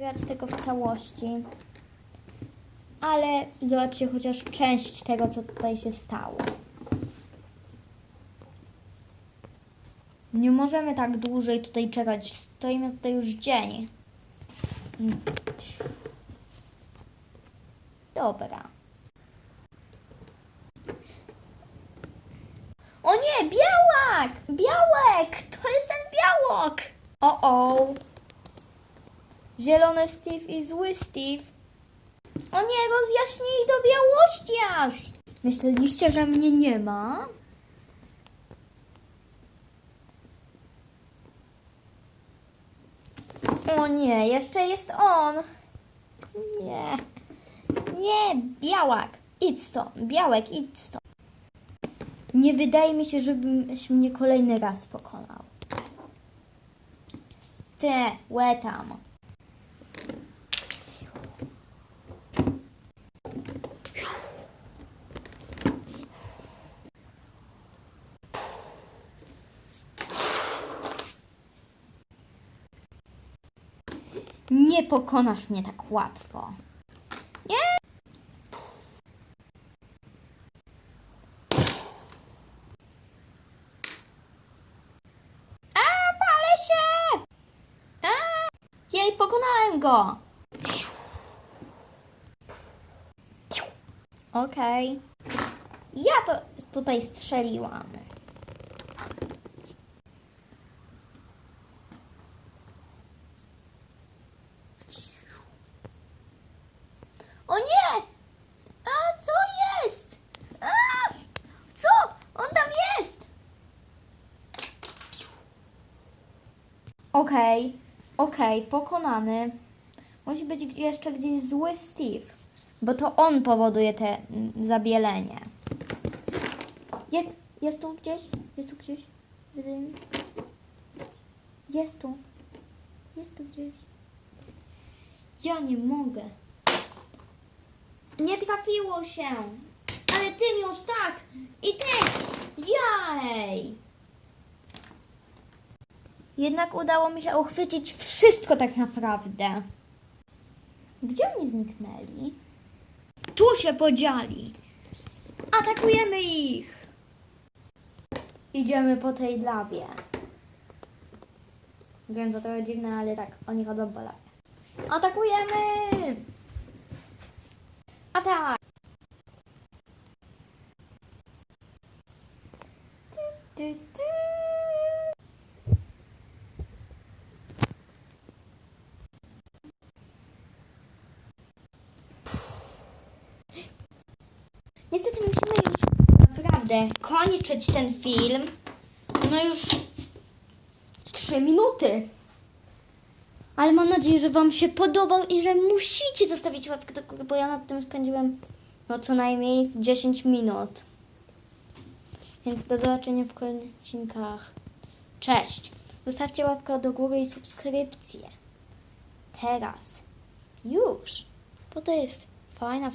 nagrać tego w całości. Ale zobaczcie chociaż część tego, co tutaj się stało. Nie możemy tak dłużej tutaj czekać. Stoimy tutaj już dzień. Dobra. O nie, białak! Białek! To jest ten białok! O, o. Zielony Steve i zły Steve. O nie, rozjaśnili do białości aż. Myśleliście, że mnie nie ma? O nie, jeszcze jest on. Nie. Nie, białak. Idź stąd. Białek, idź stąd. Nie wydaje mi się, żebyś mnie kolejny raz pokonał. Ty, łetam. Nie pokonasz mnie tak łatwo. Nie! A, palę się! A! Jej, pokonałem go! Okej. Ja to tutaj strzeliłam. O nie! A co jest? A! Co? On tam jest! Okej, okej, pokonany. Musi być jeszcze gdzieś zły Steve, bo to on powoduje te zabielenie. Jest, jest tu gdzieś? Jest tu gdzieś? Wydaje mi Jest tu. Jest tu gdzieś. Ja nie mogę. Nie trafiło się. Ale ty już tak. I ty. Jaj. Jednak udało mi się uchwycić wszystko tak naprawdę. Gdzie oni zniknęli? Tu się podzieli. Atakujemy ich. Idziemy po tej lawie. Wiem, to trochę dziwne, ale tak, oni chodzą po lawie. Atakujemy! Ty, ty. Niestety musimy już naprawdę kończyć ten film. No już trzy minuty. Ale mam nadzieję, że Wam się podobał i że musicie zostawić łapkę do góry, bo ja nad tym spędziłem no co najmniej 10 minut. Więc do zobaczenia w kolejnych odcinkach. Cześć! Zostawcie łapkę do góry i subskrypcję. Teraz. Już. Bo to jest fajna